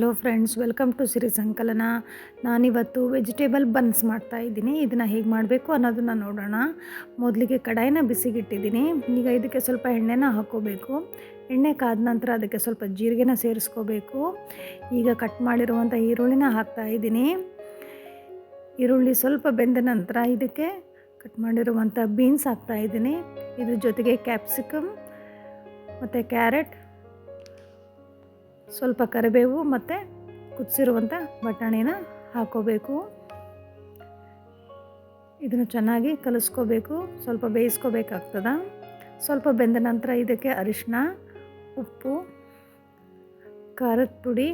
Hello friends, welcome to Siri Sankalana. ನಾನಿವತ್ತು vegetable buns ಮಾಡ್ತಾ ಇದ್ದೀನಿ. ಇದನ್ನು ಹೇಗೆ ಮಾಡಬೇಕು ಅನ್ನೋದನ್ನು ನೋಡೋಣ. ಮೊದಲಿಗೆ ಕಡಾಯಿನ ಬಿಸಿಗಿಟ್ಟಿದ್ದೀನಿ. ಈಗ ಇದಕ್ಕೆ ಸ್ವಲ್ಪ ಎಣ್ಣೆನ ಹಾಕೋಬೇಕು. ಎಣ್ಣೆ ಕಾದ ನಂತರ ಅದಕ್ಕೆ ಸ್ವಲ್ಪ ಜೀರಿಗೆನ ಸೇರಿಸ್ಕೋಬೇಕು. ಈಗ ಕಟ್ ಮಾಡಿರುವಂಥ ಈರುಳ್ಳಿನ ಹಾಕ್ತಾ ಇದ್ದೀನಿ. ಈರುಳ್ಳಿ ಸ್ವಲ್ಪ ಬೆಂದ ನಂತರ ಇದಕ್ಕೆ ಕಟ್ ಮಾಡಿರುವಂಥ ಬೀನ್ಸ್ ಹಾಕ್ತಾ ಇದ್ದೀನಿ. ಇದ್ರ ಜೊತೆಗೆ ಕ್ಯಾಪ್ಸಿಕಮ್ ಮತ್ತು ಕ್ಯಾರೆಟ್ ಸ್ವಲ್ಪ ಕರಿಬೇವು ಮತ್ತು ಕುದಿಸಿರುವಂಥ ಬಟಾಣಿನ ಹಾಕೋಬೇಕು. ಇದನ್ನು ಚೆನ್ನಾಗಿ ಕಲಿಸ್ಕೋಬೇಕು. ಸ್ವಲ್ಪ ಬೇಯಿಸ್ಕೋಬೇಕಾಗ್ತದ. ಸ್ವಲ್ಪ ಬೆಂದ ನಂತರ ಇದಕ್ಕೆ ಅರಿಶಿನ ಉಪ್ಪು, ಖಾರದ ಪುಡಿ,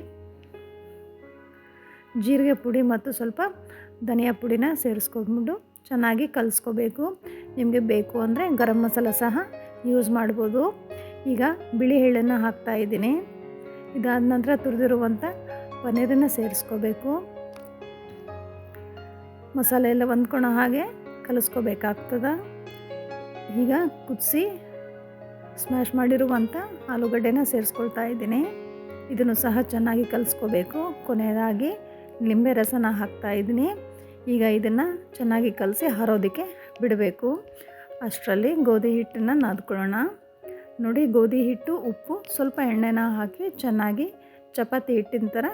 ಜೀರಿಗೆ ಪುಡಿ ಮತ್ತು ಸ್ವಲ್ಪ ಧನಿಯಾ ಪುಡಿನ ಸೇರಿಸ್ಕೊಂಡ್ಬಿಟ್ಟು ಚೆನ್ನಾಗಿ ಕಲಿಸ್ಕೋಬೇಕು. ನಿಮಗೆ ಬೇಕು ಅಂದರೆ ಗರಂ ಮಸಾಲ ಸಹ ಯೂಸ್ ಮಾಡ್ಬೋದು. ಈಗ ಬಿಳಿ ಎಳ್ಳನ್ನು ಹಾಕ್ತಾ ಇದ್ದೀನಿ. ಇದಾದ ನಂತರ ತುರಿದಿರುವಂಥ ಪನ್ನೀರನ್ನು ಸೇರಿಸ್ಕೋಬೇಕು. ಮಸಾಲೆ ಎಲ್ಲ ಹೊಂದ್ಕೊಳೋ ಹಾಗೆ ಕಲಿಸ್ಕೋಬೇಕಾಗ್ತದ. ಈಗ ಕುದಿಸಿ ಸ್ಮ್ಯಾಶ್ ಮಾಡಿರುವಂಥ ಆಲೂಗಡ್ಡೆನ ಸೇರಿಸ್ಕೊಳ್ತಾ ಇದ್ದೀನಿ. ಇದನ್ನು ಸಹ ಚೆನ್ನಾಗಿ ಕಲಿಸ್ಕೋಬೇಕು. ಕೊನೆಯದಾಗಿ ನಿಂಬೆ ರಸನ ಹಾಕ್ತಾ ಇದ್ದೀನಿ. ಈಗ ಇದನ್ನು ಚೆನ್ನಾಗಿ ಕಲಸಿ ಹಾರೋದಕ್ಕೆ ಬಿಡಬೇಕು. ಅಷ್ಟರಲ್ಲಿ ಗೋಧಿ ಹಿಟ್ಟನ್ನು ನಾದ್ಕೊಳ್ಳೋಣ. ನೋಡಿ ಗೋಧಿ ಹಿಟ್ಟು, ಉಪ್ಪು, ಸ್ವಲ್ಪ ಎಣ್ಣೆನ ಹಾಕಿ ಚೆನ್ನಾಗಿ ಚಪಾತಿ ಹಿಟ್ಟಿನ ಥರ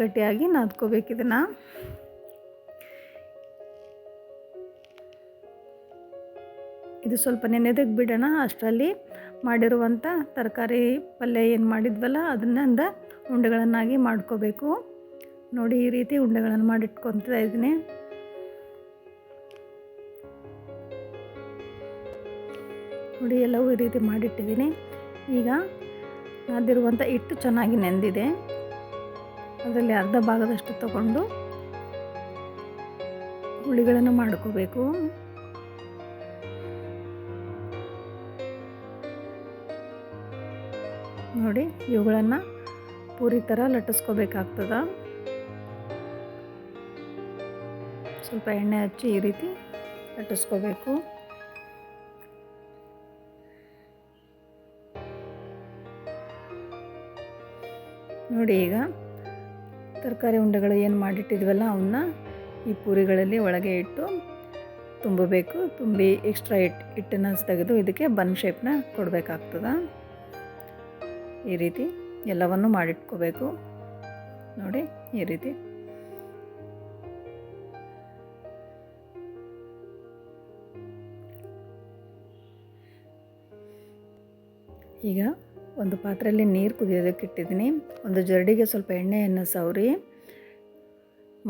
ಗಟ್ಟಿಯಾಗಿ ನಾದ್ಕೋಬೇಕು ಇದನ್ನು. ಇದು ಸ್ವಲ್ಪ ನೆನೆದಕ್ಕೆ ಬಿಡೋಣ ಅಷ್ಟರಲ್ಲಿ ಮಾಡಿರುವಂಥ ತರಕಾರಿ ಪಲ್ಯ ಏನು ಮಾಡಿದ್ವಲ್ಲ ಅದನ್ನಿಂದ ಉಂಡೆಗಳನ್ನಾಗಿ ಮಾಡ್ಕೋಬೇಕು. ನೋಡಿ ಈ ರೀತಿ ಉಂಡೆಗಳನ್ನು ಮಾಡಿಟ್ಕೊತಾ ಇದ್ದೀನಿ. ನೋಡಿ ಎಲ್ಲವೂ ಈ ರೀತಿ ಮಾಡಿಟ್ಟಿದ್ದೀನಿ. ಈಗ ಅದಿರುವಂಥ ಹಿಟ್ಟು ಚೆನ್ನಾಗಿ ನೆಂದಿದೆ. ಅದರಲ್ಲಿ ಅರ್ಧ ಭಾಗದಷ್ಟು ತಗೊಂಡು ಹುಳಿಗಳನ್ನು ಮಾಡ್ಕೋಬೇಕು. ನೋಡಿ ಇವುಗಳನ್ನು ಪೂರಿ ಥರ ಲಟ್ಟಿಸ್ಕೋಬೇಕಾಗ್ತದ. ಸ್ವಲ್ಪ ಎಣ್ಣೆ ಹಚ್ಚಿ ಈ ರೀತಿ ಲಟ್ಟಿಸ್ಕೋಬೇಕು. ನೋಡಿ ಈಗ ತರಕಾರಿ ಉಂಡೆಗಳು ಏನು ಮಾಡಿಟ್ಟಿದ್ವಲ್ಲ ಅವನ್ನ ಈ ಪೂರಿಗಳಲ್ಲಿ ಒಳಗೆ ಇಟ್ಟು ತುಂಬಬೇಕು. ತುಂಬಿ ಎಕ್ಸ್ಟ್ರಾ ಇಟ್ ಹಿಟ್ಟನ್ನು ತೆಗೆದು ಇದಕ್ಕೆ ಬನ್ ಶೇಪ್ನ ಕೊಡಬೇಕಾಗ್ತದ. ಈ ರೀತಿ ಎಲ್ಲವನ್ನು ಮಾಡಿಟ್ಕೋಬೇಕು. ನೋಡಿ ಈ ರೀತಿ. ಈಗ ಒಂದು ಪಾತ್ರೆಯಲ್ಲಿ ನೀರು ಕುದಿಯೋದಕ್ಕೆ ಇಟ್ಟಿದ್ದೀನಿ. ಒಂದು ಜರಡಿಗೆ ಸ್ವಲ್ಪ ಎಣ್ಣೆಯನ್ನು ಸವರಿ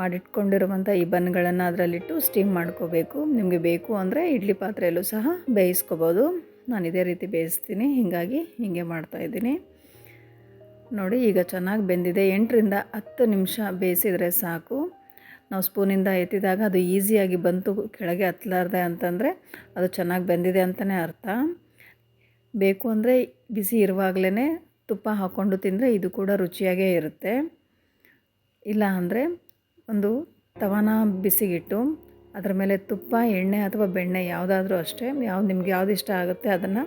ಮಾಡಿಟ್ಕೊಂಡಿರುವಂಥ ಈ ಬನ್ಗಳನ್ನು ಅದರಲ್ಲಿಟ್ಟು ಸ್ಟೀಮ್ ಮಾಡ್ಕೋಬೇಕು. ನಿಮಗೆ ಬೇಕು ಅಂದರೆ ಇಡ್ಲಿ ಪಾತ್ರೆಯಲ್ಲೂ ಸಹ ಬೇಯಿಸ್ಕೋಬೋದು. ನಾನು ಇದೇ ರೀತಿ ಬೇಯಿಸ್ತೀನಿ. ಹೀಗಾಗಿ ಹೀಗೆ ಮಾಡ್ತಾಯಿದ್ದೀನಿ ನೋಡಿ, ಈಗ ಚೆನ್ನಾಗಿ ಬೆಂದಿದೆ. ಎಂಟರಿಂದ ಹತ್ತು ನಿಮಿಷ ಬೇಯಿಸಿದರೆ ಸಾಕು. ನಾವು ಸ್ಪೂನಿಂದ ಎತ್ತಿದಾಗ ಅದು ಈಸಿಯಾಗಿ ಬಂತು, ಕೆಳಗೆ ಹತ್ತಲಾರ್ದೆ ಅಂತಂದರೆ ಅದು ಚೆನ್ನಾಗಿ ಬೆಂದಿದೆ ಅಂತಲೇ ಅರ್ಥ. ಬೇಕು ಅಂದರೆ ಬಿಸಿ ಇರುವಾಗಲೇ ತುಪ್ಪ ಹಾಕ್ಕೊಂಡು ತಿಂದರೆ ಇದು ಕೂಡ ರುಚಿಯಾಗೇ ಇರುತ್ತೆ. ಇಲ್ಲ ಅಂದರೆ ಒಂದು ತವಾನ ಬಿಸಿಗಿಟ್ಟು, ಅದರ ಮೇಲೆ ತುಪ್ಪ, ಎಣ್ಣೆ ಅಥವಾ ಬೆಣ್ಣೆ ಯಾವುದಾದ್ರೂ ಅಷ್ಟೇ ಯಾವ್ದು ನಿಮ್ಗೆ ಯಾವ್ದು ಇಷ್ಟ ಆಗುತ್ತೆ ಅದನ್ನು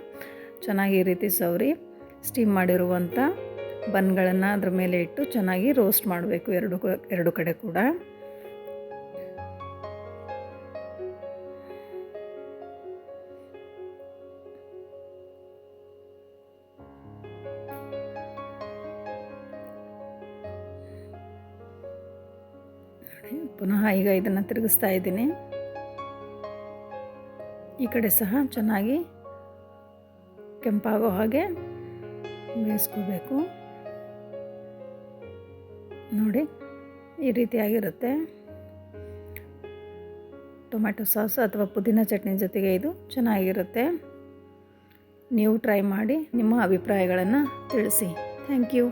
ಚೆನ್ನಾಗಿ ಈ ರೀತಿ ಸವರಿ ಸ್ಟೀಮ್ ಮಾಡಿರುವಂಥ ಬನ್ಗಳನ್ನು ಅದ್ರ ಮೇಲೆ ಇಟ್ಟು ಚೆನ್ನಾಗಿ ರೋಸ್ಟ್ ಮಾಡಬೇಕು ಎರಡು ಎರಡು ಕಡೆ ಕೂಡ. ಪುನಃ ಈಗ ಇದನ್ನು ತಿರುಗಿಸ್ತಾ ಇದ್ದೀನಿ. ಈ ಕಡೆ ಸಹ ಚೆನ್ನಾಗಿ ಕೆಂಪಾಗೋ ಹಾಗೆ ಬೇಯಿಸ್ಕೋಬೇಕು. ನೋಡಿ, ಈ ರೀತಿಯಾಗಿರುತ್ತೆ ಟೊಮ್ಯಾಟೊ ಸಾಸ್ ಅಥವಾ ಪುದೀನ ಚಟ್ನಿ ಜೊತೆಗೆ ಇದು ಚೆನ್ನಾಗಿರುತ್ತೆ. ನೀವು ಟ್ರೈ ಮಾಡಿ ನಿಮ್ಮ ಅಭಿಪ್ರಾಯಗಳನ್ನು ತಿಳಿಸಿ. Thank you.